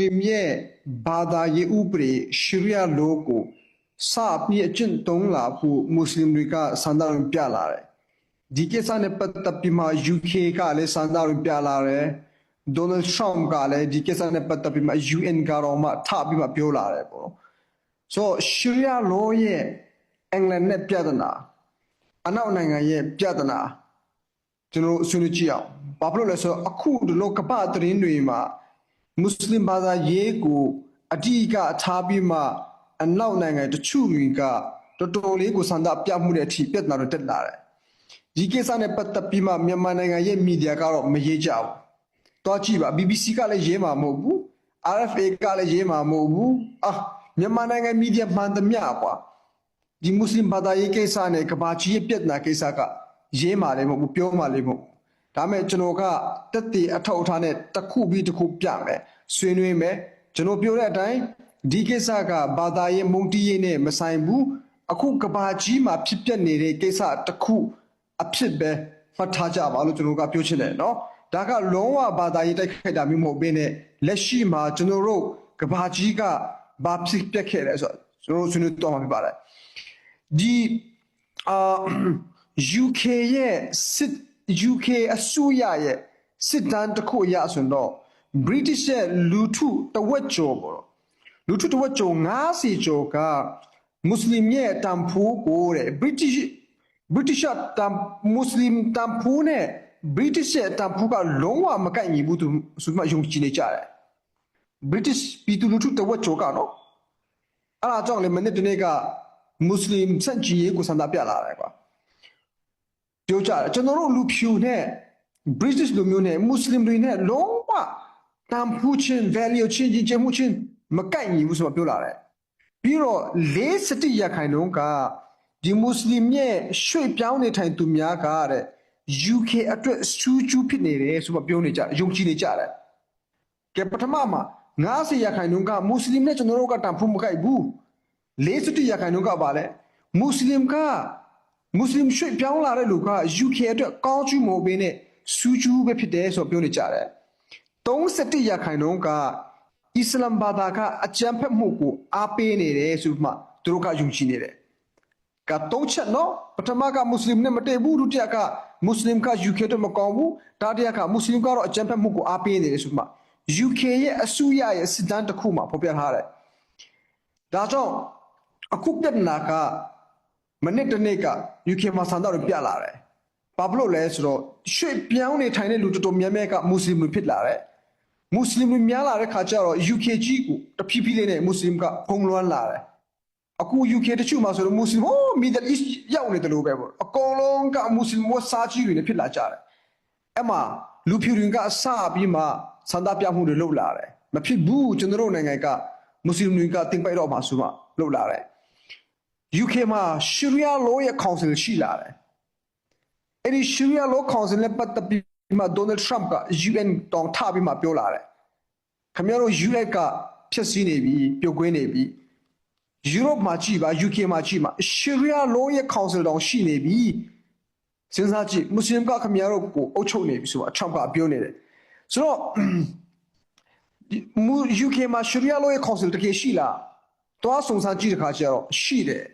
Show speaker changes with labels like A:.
A: လင်ရဲ့ဘာသာရေးဥပဒေရှရီယာလိုကိုစပြီးအကျင့်သုံးလာဖို့မွတ်စလင်တွေကစံတော်ရင်ပြလာတယ်ဒီကိစ္စနဲ့ပတ်သက်ပြီးမှ UK ကလည်းစံတော်ရင်ပြလာတယ်ဒေါ်နယ်ထရမ့်ကလည်းဒီကိစ္စနဲ့ပတ်သက်ပြီးမှ UN ကတော့မှထပြီးမှပြောလာတယ်ပေါ့နော်ဆိုရှရီယာလိုရဲ့အင်္ဂလန်နဲ့ပြဿနာအနောက်နိုင်ငံရဲ့ပြဿနာကျွန်တော်တို့ဆွေးနွေးကြည့်အောင်ဘာဖြစ်လို့လဲဆိုတော့အခုဒီလိုကပ္ပသတင်းတွေမှာ မွတ်စလင်ဘာသာရေးကိုအဓိကထားပြီးမှအနောက်နိုင်ငံတချို့တွေကတော်တော်လေးကိုစံတာပြမှုတဲ့အထိပြဿနာတွေတက်လာတယ်ဒီကိစ္စနဲ့ပတ်သက်ပြီးမှမြန်မာနိုင်ငံရဲ့မီဒီယာကတော့မရေးကြဘူးတော့ကြည့်ပါ BBC ကလည်းရေးမှာမဟုတ်ဘူး RFA ကလည်းရေးမှာမဟုတ်ဘူးအာမြန်မာနိုင်ငံမီဒီယာမှန်သမျှကွာဒီမွတ်စလင်ဘာသာရေးကိစ္စနဲ့ကဘာကြီးရဲ့ပြဿနာကိစ္စကရေးမာလည်းမဟုတ်ဘူးပြောမာလည်းမဟုတ်ဘူး ဒါမဲ့ကျွန်တော်ကတက်တည်အထောက်အထားနဲ့တစ်ခုပြီးတစ်ခုပြမယ်ဆွေးနွေးမယ်ကျွန်တော်ပြောတဲ့အတိုင်းဒီကိစ္စကဘာသာရေးမုန်တီးရေးနဲ့မဆိုင်ဘူးအခုကဘာကြီးမှာဖြစ်ပျက်နေတဲ့ကိစ္စတစ်ခုအဖြစ်ပဲမှတ်ထားကြပါလို့ကျွန်တော်ကပြောချင်တယ်နော်ဒါကလုံးဝဘာသာရေးတိုက်ခိုက်တာမျိုးမဟုတ်ဘဲနဲ့လက်ရှိမှာကျွန်တော်တို့ကဘာကြီးကဘာဖြစ်ပျက်ခဲ့လဲဆိုတော့ကျွန်တော်ဆွေးနွေးတော့မှာဖြစ်ပါတယ်ဒီအာ UK ရဲ့စစ် UK အစိုးရရဲ့စစ်တမ်းတစ်ခုအရဆိုတော့ British ရဲ့လူထုတဝက်ကျော်ပေါ့နော်လူထုတဝက်ကျော်90ကျော်ကမွတ်စလင်ရဲ့တန်ဖိုးကိုတဲ့ British British တန်မွတ်စလင်တန်ဖိုးနဲ့ British ရဲ့တန်ဖိုးကလုံးဝမကိုက်ညီဘူးသူဆိုမှယုံကြည်နေကြတယ် British ပြည်သူလူထုတဝက်ကျော်ကနော်အဲ့ဒါကြောင့်လေမနေ့တနေ့ကမွတ်စလင်စန့်ကြီးရေးကိုဆန္ဒပြလာတယ်ကွာ ပြောကြတယ်ကျွန်တော်တို့လူဖြူနဲ့ British လူမျိုးနဲ့မွတ်စလင်တွေနဲ့လုံးဝတန်ဖိုးချင်း value ချင်းကြီးကျမှုချင်းမကိုက်ညီဘူးဆိုတော့ပြောလာတယ်ပြီးတော့လေးစတိရခိုင်လုံးကဒီမွတ်စလင်ရဲ့ရွှေ့ပြောင်းနေထိုင်သူများကတဲ့ UK အတွက်စူးကျူးဖြစ်နေတယ်ဆိုတော့ပြောနေကြတယ်ယုံကြည်နေကြတယ်ကဲပထမမှာ90ရာခိုင်နှုန်းကမွတ်စလင်နဲ့ကျွန်တော်တို့ကတန်ဖိုးမခိုက်ဘူး40ရာခိုင်နှုန်းကပါလဲမွတ်စလင်က မွတ်စလင်ရွှေ့ပြောင်းလာတဲ့လူက UK အတွက်ကောင်းချူးမဟုတ်ဘဲနဲ့စူးကျူးပဲဖြစ်တယ်ဆိုတော့ပြောနေကြတယ်31ရာခိုင်နှုန်းကအစ္စလမ်ဘာသာကအကြမ်းဖက်မှုကိုအားပေးနေတယ်ဆိုမှသူတို့ကယုံကြည်နေတယ်ကတုံးချက်နော်ပထမကမွတ်စလင်နဲ့မတည့်ဘူးဒုတိယကမွတ်စလင်က UK တော့မကောင်းဘူးတတိယကမွတ်စလင်ကတော့အကြမ်းဖက်မှုကိုအားပေးနေတယ်ဆိုမှ UK ရဲ့အစိုးရရဲ့စစ်တမ်းတစ်ခုမှာဖော်ပြထားတယ်ဒါကြောင့်အခုပြဿနာက မနစ်တစ်နေ့က UK မှာဆန္ဒတွေပြလာတယ်ဘာဖြစ်လို့လဲဆိုတော့ရွှေ့ပြောင်းနေထိုင်တဲ့လူတော်တော်များများကမွတ်စလင်တွေဖြစ်လာတယ်မွတ်စလင်တွေများလာတဲ့ခါကျတော့ UK ကြီးကိုတဖြည်းဖြည်းလေးနဲ့မွတ်စလင်ကဖုံးလွှမ်းလာတယ်အခု UK တချို့မှာဆိုတော့မွတ်စလင်ဟို Middle East ရောက်နေတယ်လို့ပဲပေါ့အကုန်လုံးကမွတ်စလင်ဝတ်စားကြီးတွေနဲ့ဖြစ်လာကြတယ်အဲ့မှာလူဖြူတွေကအစပြီးမှစန္ဒပြမှုတွေလုပ်လာတယ်မဖြစ်ဘူးကျွန်တော်တို့နိုင်ငံကမွတ်စလင်တွေကတင်ပိုက်တော့မှာဆိုမှလုပ်လာတယ် UK မှာ Sharia law ရဲ့ council ရှိလာတယ်အဲ့ဒီ Sharia law council နဲ့ပတ်သက်ပြီးမှ Donald Trump က UN တောင်ထပြီးမှပြောလာတယ်ခင်ဗျားတို့ US ကဖျက်ဆီးနေပြီပြုတ်ကွင်းနေပြီ Europe မှာကြည့်ပါ UK မှာကြည့်ပါ Sharia law ရဲ့ council တောင်ရှိနေပြီစဉ်းစားကြည့်မွတ်စလင်ကခင်ဗျားတို့ကိုအုပ်ချုပ်နေပြီဆိုတော့ Trump ကပြောနေတယ်ဆိုတော့ဒီမူ UK မှာ Sharia law ရဲ့ council တကယ်ရှိလားတွားစုံစမ်းကြည့်တဲ့ခါကျတော့ရှိတယ်